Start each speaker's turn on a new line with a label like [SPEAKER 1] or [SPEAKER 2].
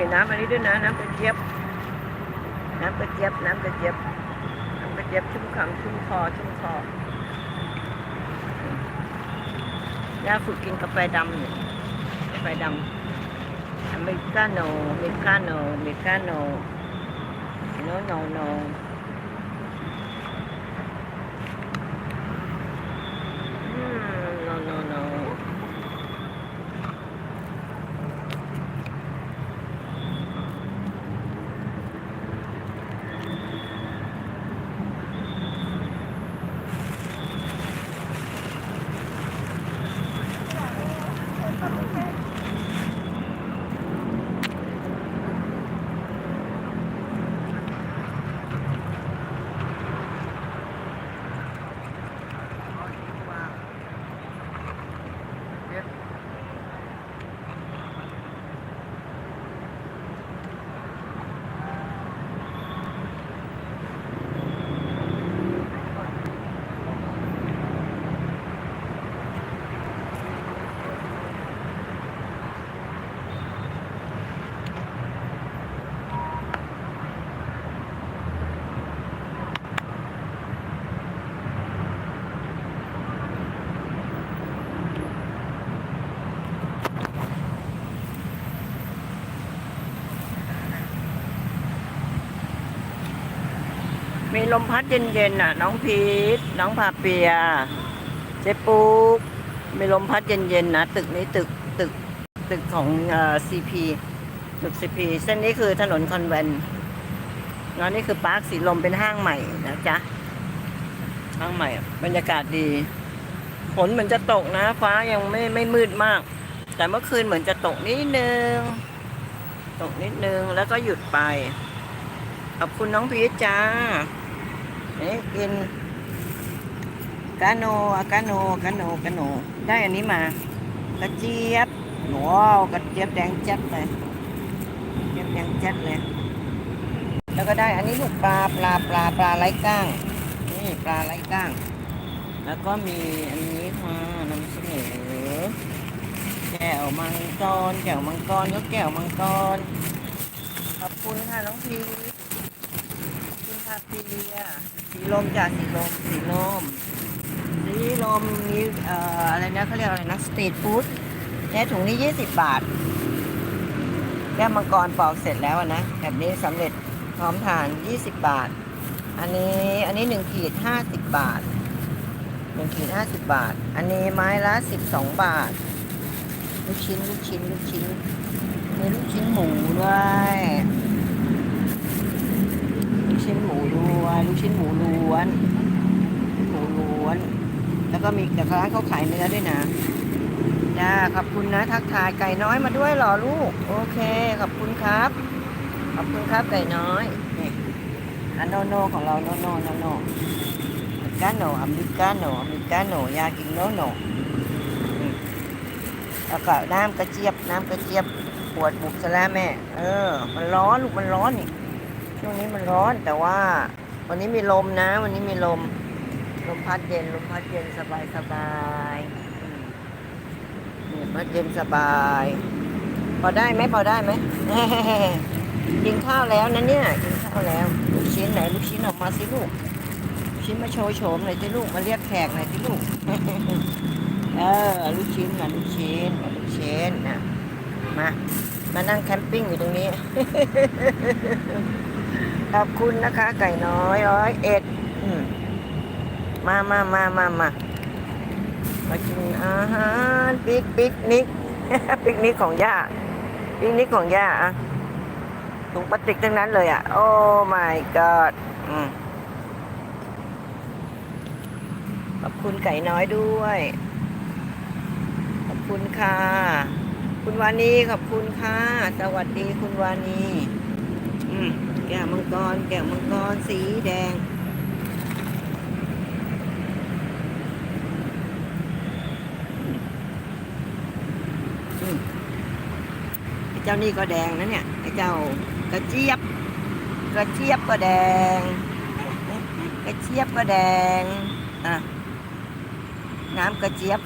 [SPEAKER 1] มีน้ำอันนี้ด้วยนะ น้ำกระเจี๊ยบ น้ำกระเจี๊ยบ น้ำกระเจี๊ยบ น้ำกระเจี๊ยบชุ่มคำชุ่มคอชุ่มคอย่าฝึกกินกาแฟดำอยู่กาแฟดำอเมริกาโน่อเมริกาโน่อเมริกาโน่โน่โนโน Okay. มีลมพัดเย็นๆน่ะ น้องพีทน้องพาเปีย เจ๊ปุ๊ก มีลมพัดเย็นๆนะตึกนี้ตึกตึกตึกของซีพีตึกซีพีเส้นนี้คือถนนคอนแวนต์แล้วนี่คือปาร์คสีลมเป็นห้างใหม่นะจ๊ะห้างใหม่อะบรรยากาศดีฝนเหมือนจะตกนะ ฟ้ายังไม่ไม่มืดมาก แต่เมื่อคืนเหมือนจะตกนิดนึง ตกนิดนึงแล้วก็หยุดไป ขอบคุณน้องพีชจ้า นี่กินกาโนอากาโนกาโนกาโน ได้อันนี้มา กระเจี๊ยบว้าวกระเจี๊ยบแดงจัดเลยเจี๊ยบแดงจัดเลย แล้วก็ได้อันนี้ลูกปลาปลาปลาปลาไร้ก้าง นี่ปลาไร้ก้าง แล้วก็มีอันนี้ค่ะน้ำเสนอแก้วมังกรแก้วมังกรก็แก้วมังกรขอบคุณค่ะน้องพี ขอบคุณค่ะเปียสีลมจ้ะสีลมสีลมสีลมนี้เอ่ออะไรนะเขาเรียกอะไรนะสตรีทฟู้ดแค่ถุงนี้ยี่สิบบาท แก้วมังกรปอกเสร็จแล้วนะแบบนี้สำเร็จพร้อมทานยี่สิบบาท อันนี้อันนี้หนึ่งขีดห้าสิบบาทหนึ่งขีดห้าสิบบาท อันนี้ไม้ละสิบสองบาท ลูกชิ้นลูกชิ้นลูกชิ้นมีลูกชิ้นหมูด้วย ชิ้นหมูด้วยลูกชิ้นหมูล้วนหมูล้วน แล้วก็มีแต่ร้านเขาขายเนื้อด้วยนะจ้าขอบคุณนะทักทายไก่น้อยมาด้วยหรอลูก โอเค ขอบคุณครับ ขอบคุณครับไก่น้อยนี่อันโนโนของเราโนโนโนโนอเมริกาโนอเมริกาโนอเมริกาโนยากินโนโนแล้วก็น้ำกระเจี๊ยบน้ำกระเจี๊ยบปวดบุกซะแล้วแม่ เออ มันร้อนลูกมันร้อนนี่ ช่วงนี้มันร้อนแต่ว่า วันนี้มีลมนะ วันนี้มีลม ลมพัดเย็นลมพัดเย็นสบายสบายลมพัดเย็นสบาย พอได้ไหมพอได้ไหมกินข้าวแล้วนะเนี่ยกินข้าวแล้วลูกชิ้นไหนลูกชิ้นออกมาสิลูกลูกชิ้นมาโชว์โฉมหน่อยสิลูกมาเรียกแขกหน่อยสิลูกเออลูกชิ้นมาลูกชิ้นมาลูกชิ้นนะมามานั่งแคมปิ้งอยู่ตรงนี้ ขอบคุณนะคะ ไก่น้อยร้อยเอ็ดมามามามามามากินอาหารปิกปิกนิกปิกนิกของย่าปิกนิกของย่าอะถุงพลาสติกทั้งนั้นเลยอะ โอ้ my god ขอบคุณไก่น้อยด้วย ขอบคุณค่ะ คุณวานีขอบคุณค่ะ สวัสดีคุณวานี แก้วมังกร แก้วมังกร สีแดงไอ้เจ้านี่ก็แดงนะเนี่ย ไอ้เจ้ากระเจี๊ยบ กระเจี๊ยบก็แดง กระเจี๊ยบก็แดง อะ น้ำกระเจี๊ยบ